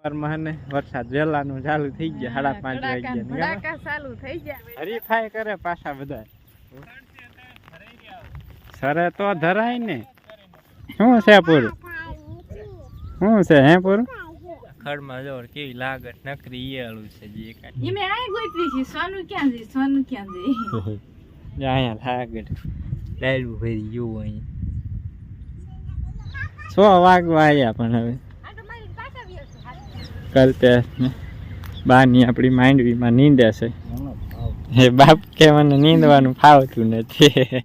સવારમાં ને વરસાદ વહેલાનું ચાલુ થઈ ગયા સાડા પાંચ વાગ્યા ચાલુ થઈ ગયા હરીફાઈ કરે પાછા બધા. સરે તો ધરાય ને. શું છે પૂરું? શું છે હે પૂરું? ખડમાં જો કેવી લાગત નકરી ઈયળું છે જે કાંઈ. મેં આય ગોતવી છે સોનું ક્યાં છે સોનું ક્યાં છે? અહીંયા લાગત. ડાયરું ભરી ગયું અહીં. સો વાગવા આવ્યા પણ હવે. ને બાની આપણી માંડવીમાં નીંદે છે. એ બાપ કે મને નીંદવાનું ફાવતું નથી.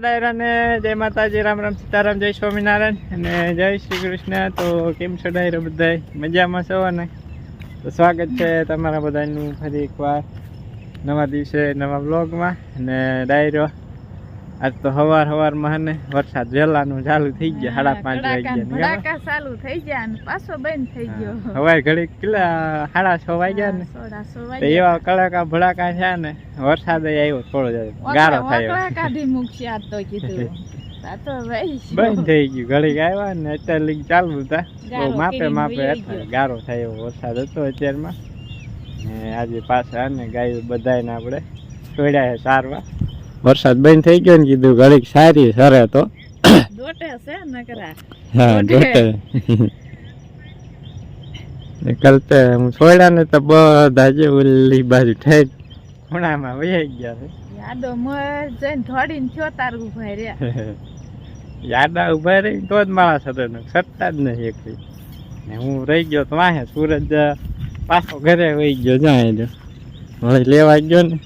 ડાયરાને, જય માતાજી, રામ રામ, સીતારામ, જય સ્વામિનારાયણ અને જય શ્રી કૃષ્ણ. તો કેમ છો ડાયરો બધા મજામાં છો અને? તો સ્વાગત છે તમારા બધાનું ફરી એકવાર નવા દિવસે નવા બ્લોગમાં અને ડાયરો આજ તો સવાર સવારમાં માં ને વરસાદ વહેલાનું ચાલુ થઈ ગયા સાડા પાંચ વાગ્યા ચાલુ થઈ ગયા પાછો બંધ થઈ ગયો. હવાર ઘડી કેટલા સાડા છ વાગ્યા ને? તો એવા કડાકા ભડાકા છે ને વરસાદ આવ્યો થોડો ગારો થયો. કાઢી મૂકશે આ તો કીધું બંધ થઈ ગયું ઘડીક આવ્યા ને અત્યારે લીક ચાલુ હતા. બહુ માપે માપે ગારો થયો વરસાદ હતો અત્યારમાં. ને આજે પાછા ને ગાય બધાને આપણે છોડ્યા સારવા વરસાદ બંધ થઈ ગયો ને કીધું ઘડીક સારી સરે તો. દોટે હા છોડ્યા ને તો બધા જે ઓલી બાજુ ઠેઠ ખૂણામાં વહી ગયા છે. યાદો મર જઈને થોડીને થયો તારું ઊભા રહ્યા. યાદા ઊભા રહી તો જ મારા સાથે સત્તા જ નહીં એકલી. ને હું રહી ગયો તો વાહે સુરજ પાછો ઘરે વહી ગયો જાય વળી લેવા ગયો ને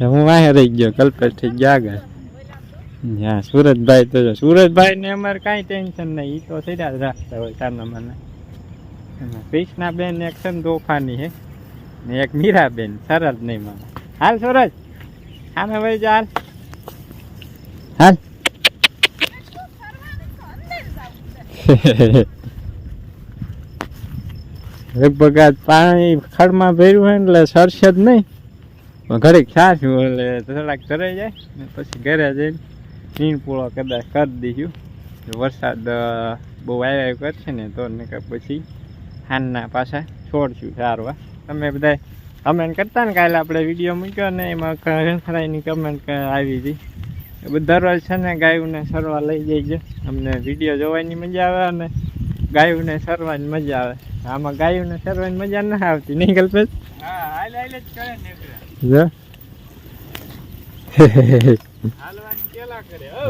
હું વાહે રહી ગયો કલ્પેશથી જાગર હા સુરતભાઈ તો જો સુરજભાઈ ને અમારે કાંઈ ટેન્શન નહીં એ તો સીધા જ રાખતા હોય સાના મને. એમાં કૃષ્ણાબેન એક છે ને તોફાની હે ને એક મીરાબેન સરસ નહીં મને. હાલ સુરજ સામે ભાઈ જા હાલ. લગભગ પાણી ખડમાં ભર્યું હોય એટલે સરસે જ નહીં. પણ ખ્યાલ છું એટલે થોડાક ઘરે જાય ને પછી ઘરે જઈને નીણ પૂળો કદાચ કરી દઈશું વરસાદ બહુ આવ્યા કરશે ને તો નકર પછી હાનના પાછા છોડશું સારવા તમે બધા કમેન્ટ કરતા ને કાલે આપણે વીડિયો મૂક્યો ને એમાં ઘણી કમેન્ટ આવી હતી. બધા રોજ છે ને ગાયોને સરવા લઈ જઈજો અમને વીડિયો જોવાની મજા આવે અને ગાયોને સરવાની મજા આવે. આમાં ગાયોને સરવાની મજા ના આવતી, નહીં કલ્પેશ? હા, હાલ હાલ જ કરે જો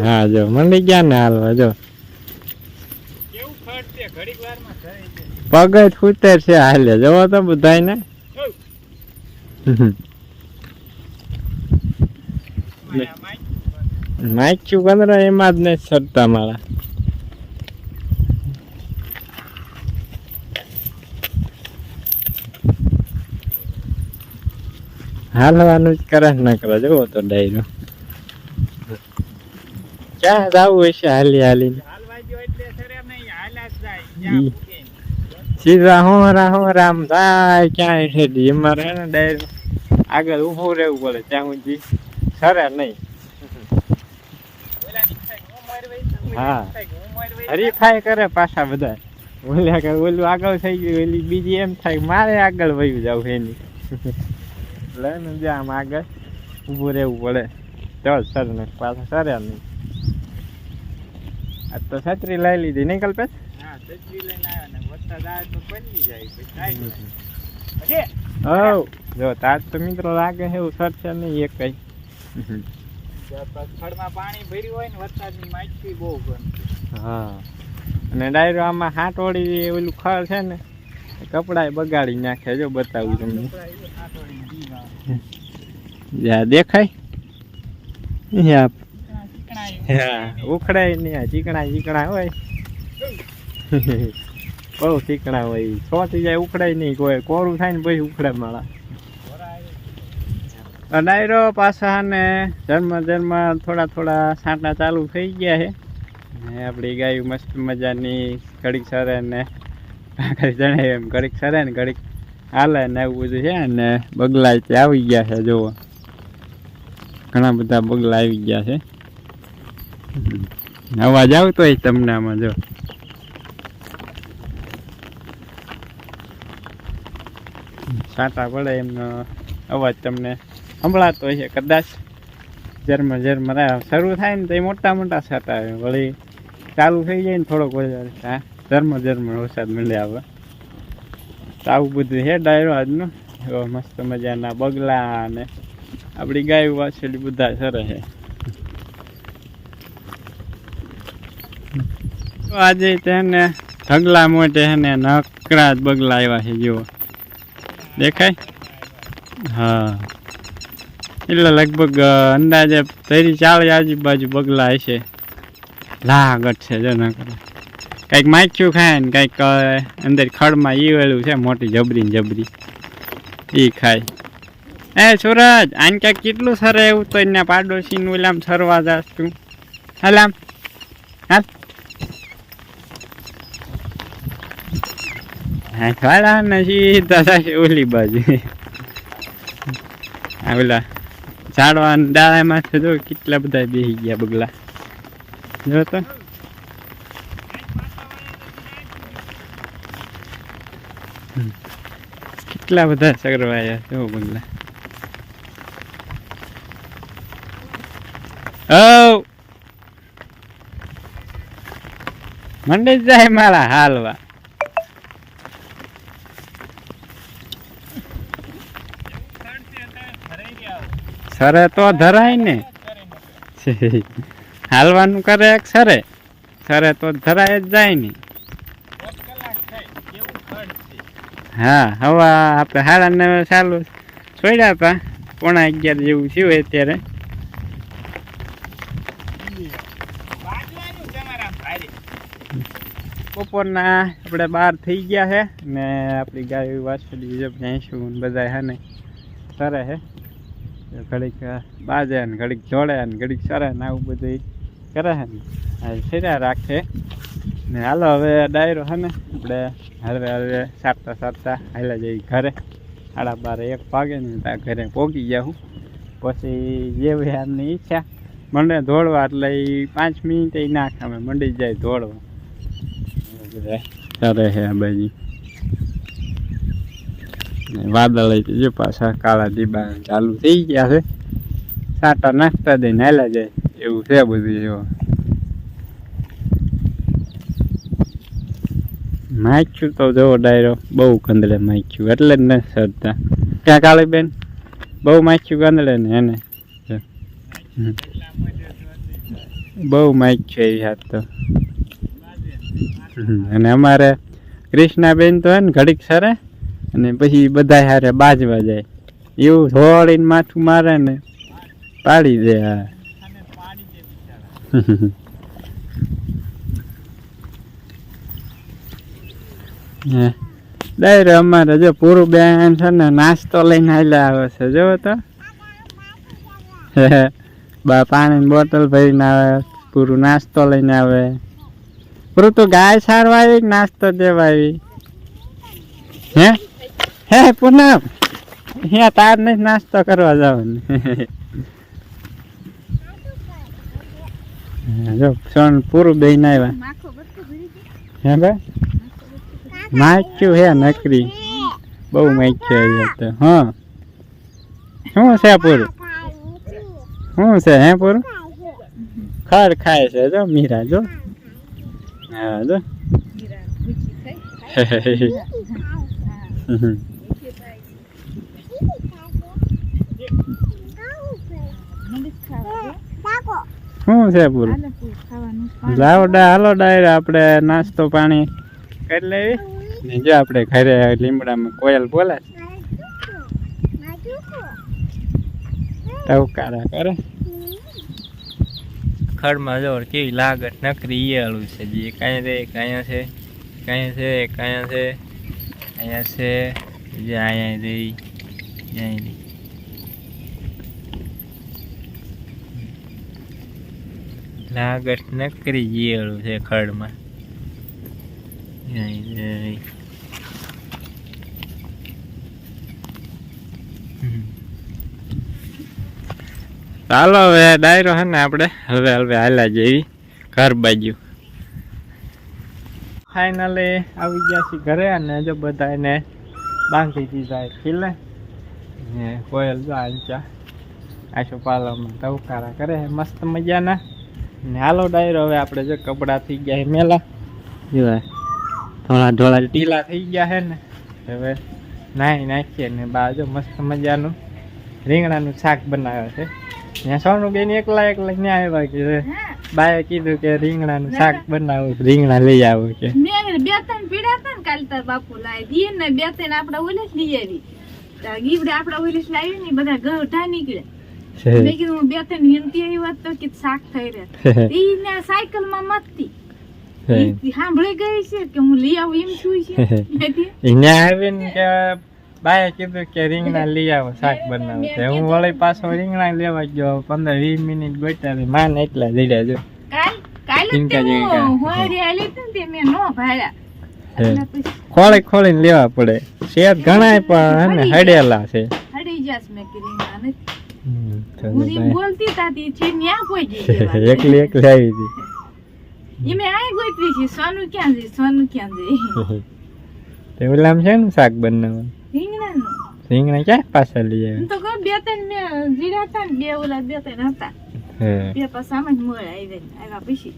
હા જો મંડી ગયા ને હાલવા જો. પગ જ છે હાલે જવો તો બધાય ને માઇક કંદરા એમાં જ નહીં સરતા મારા. હાલવાનું જ કરે ન કરે, જવો તો ડાયરો. ક્યાં જવું હશે હાલી હાલી. સીધા હું રામ રામ થાય ક્યાંય ઠેડી અમારે ડાયરો. આગળ ઊભું રહેવું પડે, ત્યાં સુધી સરે નહીં. હા. હરીફાઈ કરે પાછા બધા. કે ઓલું આગળ થઈ ગયું, ઓલી બીજી એમ થાય, મારે આગળ વયું જાવ એની. એટલે જે આમ આગળ ઊભું રહેવું પડે. ચલ સર ને પાછા સર નહીં આ તો છત્રી લઈ લીધી નહીં કલ્પેશ? જ નહીં. હવ જો તાજ તો મિત્રો લાગે છે એવું સરશે નહીં એક કઈ. પાણી ભર્યું હોય ને વરસાદની બહુ હા. અને ડાયરો આમાં હાટોળી ઓલું ખર છે ને કપડાય બગાડી નાખે જો બતાવું તમને. જ્યાં દેખાય? ઉખડાય ને ચીકણા ચીકણા હોય. બહુ ચીકણા હોય. છ થી જાય, ઉખડાય નહીં કોઈ. કોરું થાય ને પછી ઉખડે માળા ડાયરો પાછા ને જન્મ જન્મ થોડા થોડા સાંટા ચાલુ થઈ ગયા છે. ને આપણી ગાય મસ્ત મજાની ઘડીક સરે ને ઘડીક જણાય એમ ઘડીક સરે ને, ઘડીક હાલે ને એવું બધું છે ને બગલા આવી ગયા છે, જુઓ. ઘણા બધા બગલા આવી ગયા છે. અવાજ આવતો હોય તમને આમાં, જો. સાટા પડે એમનો અવાજ તમને સંભળાતો હોય છે, કદાચ ઝરમર આ શરૂ થાય ને તો એ મોટા મોટા સાટા આવે, વળી ચાલુ થઈ જાય ને થોડોક વધારે. હા, ઝરમર ઝરમર વરસાદ મળે આવે. તો આવું બધું હે ડાયરો આજનો? એવા મસ્ત મજાના બગલા અને આપણી ગાય વાછડી બધા સરે છે આજે તેને ઢગલા મોટે છે ને નકરા જ બગલા આવ્યા છે જુઓ. દેખાય? હા. એટલે લગભગ અંદાજે તેરી ચાળી આજુબાજુ બગલા હશે. લાગટ છે જો નકરા. કંઈક માખ્યું ખાય ને કંઈક અંદર ખડમાં ઈવેલું છે, મોટી જબરી ને જબરી. એ ખાય. એ સુરજ, આને ક્યાંક કેટલું સરે એવું તો એના પાડોશીનું ઓલામ સરવા જાસ તું. હાલ આમ. હાલ. ખાડા ને સીધા થાય ઓલી બાજુ. આ ઓલા ઝાડવા ડાળામાં તો જો કેટલા બધા બેસી ગયા બગલા. જો તો. કેટલા બધા સગરવાયા જો બગલા ઓ મંડી જાય મારા હાલવા. સરે તો ધરાય ને. હાલવાનું કરે એક સરે. સરે તો ધરાય જ જાય ને. હા, હવા આપણે સાડા નવે ચાલુ છોડ્યા હતા. પોણા અગિયાર જેવું થયું અત્યારે. બપોરના આપણે બહાર થઈ ગયા છે ને આપણી ગાય વાછડી જે ભેંસું ને બધા હે ને સરે છે ઘડીક બાજે ને ઘડીક જોડે ને ઘડીક સરે ને આવું બધું કરે છે ને. ફેર્યા રાખે. ને હાલો, હવે ડાયરો હે ને, આપણે હળવે હળવે સારતા સારતા હાલ્યા જઈ ઘરે. સાડા બાર એક વાગે ને ત્યાં ઘરે પહોંચી ગયા હું. પછી જેવી એમની ઈચ્છા. મંડે દોડવા એટલે એ પાંચ મિનિટ એ ના ખામે, મંડી જાય દોડવા કરે હે આ વાદળ જો પાછા કાળા ડીબા ચાલુ થઈ ગયા છે. સાટા નાખતા દઈને હાલ્યા જાય. એવું છે બધું જો. માખ્યું તો જવો ડાયરો, બહુ કંદડે માખ્યું એટલે જ નથી સરતા. ક્યાં કાળીબેન? બહુ માખ્યું કંદડે ને એને? બહુ માખ્યું એવી હાથ તો. અને અમારે કૃષ્ણાબેન તો હે ને ઘડીક સરે, અને પછી બધા હારે બાજવા જાય. એવું ધોળીને માથું મારે ને પાડી દે હા હે. ડાયરે અમારે જો પૂરું બેન છે ને નાસ્તો લઈને હાલ્યા આવે છે. જો તો. બા પાણીની બોટલ ભરીને આવે પૂરું નાસ્તો લઈને આવે. પૂરું તો ગાય સારવા આવી નાસ્તો દેવા આવી? હે? હે પૂનમ. અહીંયા તાર નહીં નાસ્તો કરવા જવાનું. જો સોન પૂરું બેન આવ્યા. હે ભાઈ માખ્યું હે નકરી. બહુ માખ્યું હે તો હા. શું છે પૂરું? શું છે હે પૂરું? ખડ ખાય છે જો મીરા જો. હા જો. શું છે પૂરું? આને પૂરું ખાવાનું પાણી. લાવો ડા હાલો ડાયરા આપણે નાસ્તો પાણી. કરી લેવી. ને જો આપણે ઘરે લીમડામાં કોયલ બોલે ટવકારા કરે. ખડમાં જો કેવી લાગત નકરી ઈયળું છે જે. કાંઈ રે, કાંઈ છે કાંઈ છે કાંઈ છે અહીંયા છે. જે અહીંયા રહી અહીંયા રહી લાગત નકરી ઈયળું છે ખડમાં. રહી હમ. ચાલો હવે ડાયરો હે ને આપણે? હવે હવે હાલ્યા જેવી ઘર બાજુ. ફાઇનલી આવી ગયા છીએ ઘરે અને જો બધાને બાંધી દીધા ખીલે ને? કોયલ જો આંચા આશો પાલવમાં તવકારા કરે મસ્ત મજાના. ને હાલો ડાયરો હવે આપણે જો કપડાં થઈ ગયા મેલા. જોવાય થોડા થોડા ઢીલા થઈ ગયા છે ને હવે નાહી નાખીએ ને બાજુ મસ્ત મજાનું રીંગણાનું શાક બનાવે છે. ત્યાં સોનું બેન એકલા એકલા ત્યાં આવ્યા કે બાએ કીધું કે રીંગણાનું શાક બનાવું રીંગણા લઈ આવો કે. બે ત્રણ પીડા હતા ને કાલે તાર બાપુ લાવી દીએ ને બે ત્રણ આપડા ઓલે જ લઈ આવી. ગીવડે આપડા ઓલે જ લાવી ને બધા ગઢા નીકળે મેં કીધું હું બે ત્રણ હિંમતી આવી વાત તો કે શાક થઈ રહે. એ સાયકલમાં મતતી સાંભળી ગઈ છે કે હું લઈ આવું એમ છું છે? અહીંયા આવીને કે બાએ કીધું કે રીંગણા લઈ આવો શાક બનાવો. છે હું વળી પાછો રીંગણા લેવા ગયો પંદર વીસ મિનિટ બેઠા માન એટલા દીડા જો ખોળી ખોળીને લેવા પડે. શેર ઘણા પણ હે હડેલા છે. એકલી એકલી આવી હતી. એ મેં આઈ ગોતવી છે સોનું ક્યાં સોનું ક્યાં તે ઓલામ છે ને શાક બનાવવાનું? રીંગણાનું. રીંગણા ક્યાં પાછા લઈ તો કહું બે ત્રણ મેં જીરા હતા ને બે ઓલા બે ત્રણ હતા. બે પાછા આમ જ મોર આવી આવ્યા પછી.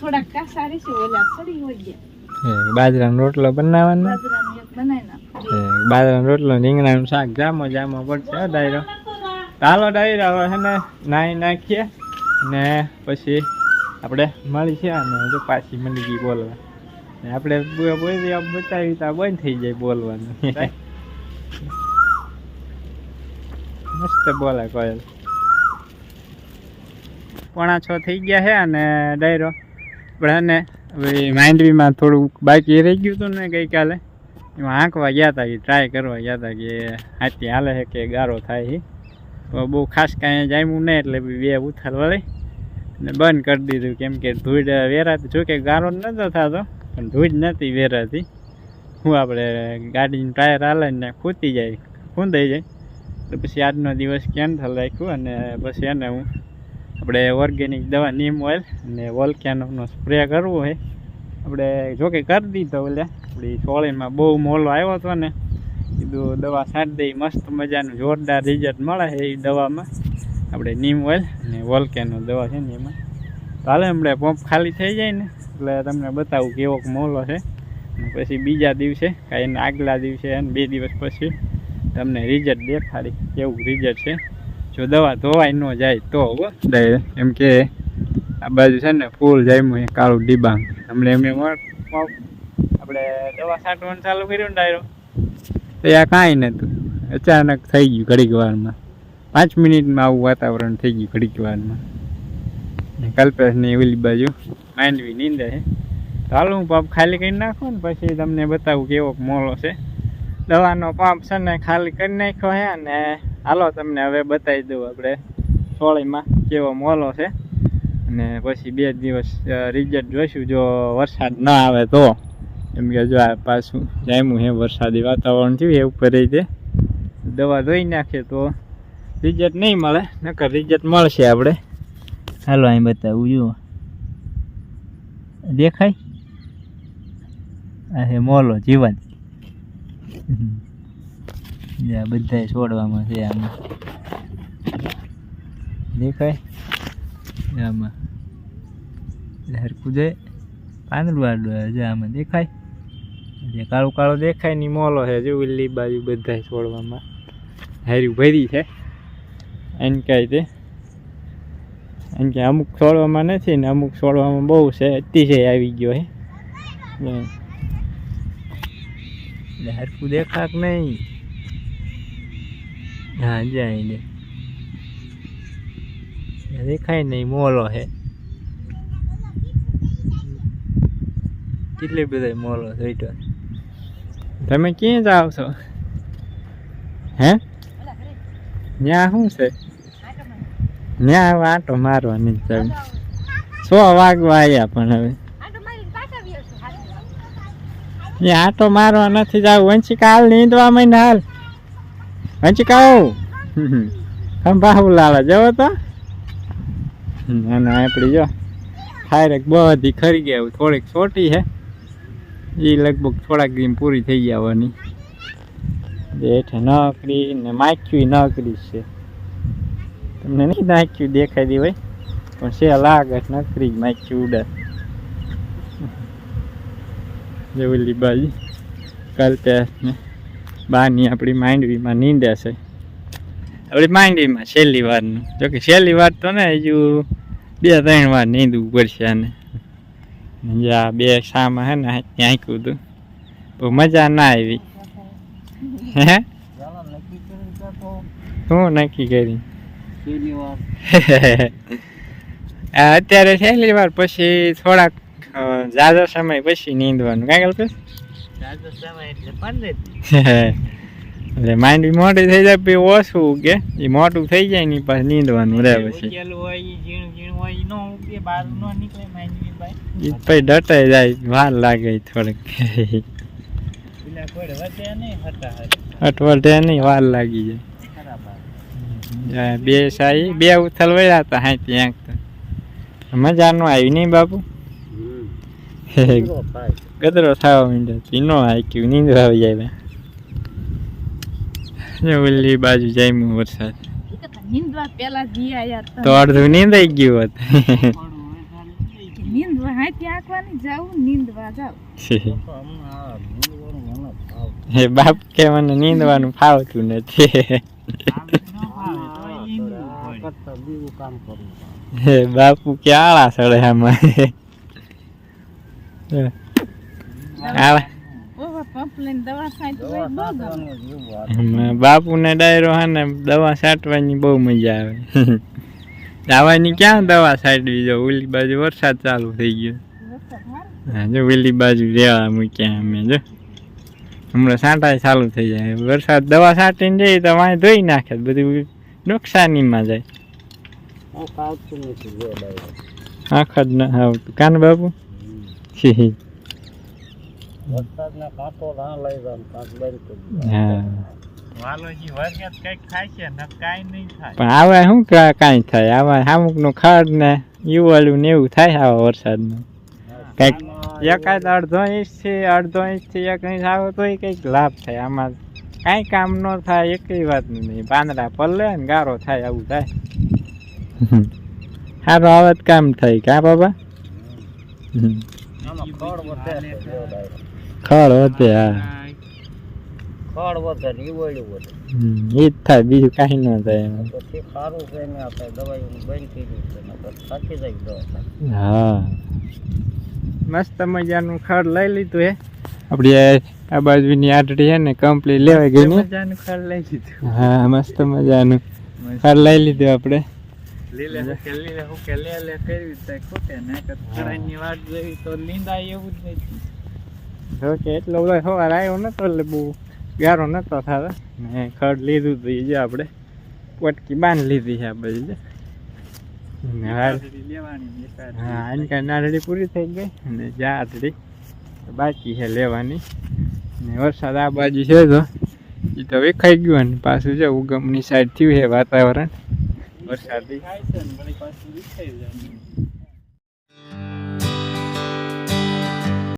થોડાક કાસા રહેશે ઓલા સડી હોય ગયા. બાજરાનો રોટલો બનાવવાનો? બાજરાનું એક બનાવી નાખો. બાજરાનો રોટલો રીંગણા રીંગણાનું શાક જામો જામો પડશે ડાયરો. ચાલો ડાયરો હવે છે ને નાહી નાખીએ ને પછી આપણે મળી છે અને જો પાછી મળી ગઈ બોલવા. આપણે બતાવી તો બંધ થઈ જાય બોલવાનું. મસ્ત બોલે કોયલ પોણા છ થઈ ગયા છે અને ડાયરો. આપણે હવે માંડવીમાં થોડુંક બાકી રહી ગયું હતું ને ગઈકાલે. એમાં આંકવા ગયા હતા કે ટ્રાય કરવા ગયા હતા કે હાથી હાલે છે કે ગારો થાય છે. બહુ ખાસ કાંઈ જામ્યું નહીં એટલે બી ઉથાર વળી ને બંધ કરી દીધું. કેમ કે ધૂળ વેરાતી, જો કે ગારો નતો થતો, પણ ધૂળ નથી વેરાતી. હું આપણે ગાડીનું ટાયર હાલે ને ખૂતી જાય, ખૂંદાઈ જાય. તો પછી આજનો દિવસ કેન્સલ રાખ્યું અને પછી એને હું આપણે ઓર્ગેનિક દવા નીમ ઓઇલ અને વોલ્કેનોનો સ્પ્રે કરવો હોય. આપણે જોકે કરી દીધો એટલે આપણી સોળીમાં બહુ મોલો આવ્યો હતો ને કીધું દવા છાંટી દઈ મસ્ત મજાનું જોરદાર રિઝલ્ટ મળે છે એ દવામાં. આપણે નીમ ઓઇલ અને વોલ્કેનો દવા છે ને એમાં. તો હાલે હમણાં પંપ ખાલી થઈ જાય ને એટલે તમને બતાવું કેવો મોલો છે. પછી બીજા દિવસે કાંઈ એના આગલા દિવસે અને બે દિવસ પછી તમને રિઝલ્ટ દેખાડી કેવું રિઝલ્ટ છે. જો દવા ધોવાય ન જાય તો ડાયરેક્ટ. એમ કે આ બાજુ છે ને ફૂલ જામ્યું કાળું ડીબાંગ. હમણાં એમને આપણે દવા છાંટવાનું ચાલુ કર્યું ને ડાયરો. તો આ કાંઈ નહોતું અચાનક થઈ ગયું ઘડીક વારમાં. પાંચ મિનિટમાં આવું વાતાવરણ થઈ ગયું ઘડીક વારમાં. કલ્પેશની ઓલી બાજુ માંડવી નીંદે છે. હાલો હું પંપ ખાલી કરી નાખું ને પછી તમને બતાવું કેવો મોલો છે. દવાનો પંપ છે ને ખાલી કરી નાખ્યો છે અને હાલો તમને હવે બતાવી દઉં આપણે સોળીમાં કેવો મોલો છે. અને પછી બે દિવસ રિઝલ્ટ જોઈશું જો વરસાદ ના આવે તો. એમ કે જો આ પાછું જામ્યું છે વરસાદી વાતાવરણ થયું એ ઉપર રહી તે દવા ધોઈ નાખીએ તો રિઝલ્ટ નહીં મળે, નકર રિઝલ્ટ મળશે આપણે હાલો, અહીં બતાવું, જુઓ. દેખાય? આ છે મોલો જીવન આ બધા છોડવામાં છે આમાં. દેખાય? આમાં. હરખું જાય પાંદડું આડું છે, આમાં દેખાય? જે કાળું કાળો દેખાયની મોલો છે જો ઉલ્લી બાજુ બધા છોડવામાં. હાર્યું ભરી છે. એમ કહે તે એમ કે અમુક છોડવામાં નથી ને અમુક છોડવામાં બહુ છે, અતિશય આવી ગયો છે. હરકું દેખાક નહીં. હા, જાય દેખાય નહીં, મોલો છે. કેટલી બધા મોલો ઈટો તમે ક્યાં જાઓ છો? હે? ત્યાં શું છે? ત્યાં હવે આંટો મારવાની જ સો વાગવા આવ્યા પણ હવે. એ આંટો મારવા નથી જાવ વંશિકા હાલ નીંદવા મહિને હાલ. વંશિકા આવો ખંભાવું લાવે જવો તો. અને આપણી જો. ખાયરેક બધી ખરી ગયા થોડીક છોટી છે એ લગભગ થોડાક દિન પૂરી થઈ જવાની જે નકરી ને માખ્યું નકરી છે. તમને નહીં નાખ્યું દેખાય હોય પણ છે લાગે નકરી જ માખ્યું ઉડે. જેવલી બાજુ કલ્પેશ ને બાની આપણી માંડવીમાં નીંદે છે. આપણી માંડવીમાં છેલ્લી વારનું. જોકે છેલ્લી વાર તો ને હજુ બે ત્રણ વાર નીંદવું પડશે આને. જે આ બે સામાં હે ને ત્યાં હતું બહુ મજા ના આવી. હે? ચાલો નક્કી કરી તો? શું નક્કી કરી? આ અત્યારે છેલ્લી વાર પછી થોડાક ઝાઝો સમય પછી નીંદવાનું. કાંઈ જાજો એટલે માંડવી મોટી થઈ જાય પછી ઓછું ઉગે. એ મોટું થઈ જાય ને પછી નીંદવાનું રહે પછી. ભાઈ. એ પછી ડટાઈ જાય વાર લાગે થોડીક. પેલા નહીં હતા અઠવાડિયે નહીં વાર લાગી જાય. બે સાઈ બે ઉથલ વયા હતા હા ત્યાં તો. મજા નો આવી નહીં બાપુ? ગદરો થવા માંડ્યો તી નો હાક્યું નીંદવા આવી જાય ને ઓલી બાજુ જામ્યું વરસાદ. તો અડધું નીંદાઈ ગયું હોત. નીંદવા હાથી આંકવાની જાવું નીંદવા જાવ હે, બાપ કે મને નીંદવાનું ફાવતું નથી. હે, બાપુ કે આળા સડે આમાં બાપુ બાપુને ડાયરો હાને દવા છાંટવાની બહુ મજા આવે. દાવાની ક્યાં દવા છાંટવી? જો, ઓલી બાજુ વરસાદ ચાલુ થઈ ગયો. હા, જો, ઓલી બાજુ રેવા મૂક્યા અમે, જો. હમણાં સાંટાય ચાલુ થઈ જાય. વરસાદ દવા છાંટીને જઈએ તો વાંય ધોઈ નાખે બધું નુકસાનીમાં જાય. આખા જ ના આવતું કાન બાપુ વરસાદના કાંટો ના લઈ જાવ કાંક બંધ કરી હા. વાલોજી વરસાદ કંઈક થાય કાંઈ થાય પણ આવા શું નું કાંઈ થાય? આવા અમુકનું ખડ ને યુવાળું ને એવું થાય આવા વરસાદનું કંઈક એકાદ અડધો ઇંચથી અડધો ઇંચથી એક ઇંચ આવે તોય કંઈક લાભ થાય આમાં. કાંઈ કામ ન થાય એકઈ વાત નહીં. પાંદડા પલ્લે ને ગારો થાય આવું થાય. સારું આવે તો કામ થાય કા બાબા. ખડ વધે હા. ખડ વધે ને વધે. હમ. જ થાય બીજું કાંઈ ન થાય પછી સારું છે ને આપણે દવાઈ બંધ કરી છે થાકી જાય દવા હા. મસ્ત મજાનું ખડ લઈ લીધું હે. આપણી આ બાજુની આટડી છે ને કમ્પ્લીટ લેવાઈ ગઈ ને. મજાનું ખડ લઈ લીધું. હા મસ્ત મજાનું ખડ લઈ લીધું આપણે લીલે હુકે લીલે હુકે લે લે કરવી તો ખૂટે ને કે ખડાની વાટ તો લીંદાય એવું જ નથી. જોકે એટલો બધો સવાર આવ્યો નતો એટલે બહુ ગારો નતો થતો. ને ખડ લીધું તો જો આપણે પટકી બાંધી લીધી છે આ બાજુ જો. ને હાલ- લેવાની એકાદ હા નારળી પૂરી થઈ ગઈ અને જા આટડી બાકી છે લેવાની. ને વરસાદ આ બાજુ છે તો એ તો વેખાઈ ગયું અને પાછું છે ઉગમની સાઈડ થયું છે વાતાવરણ. વરસાદી.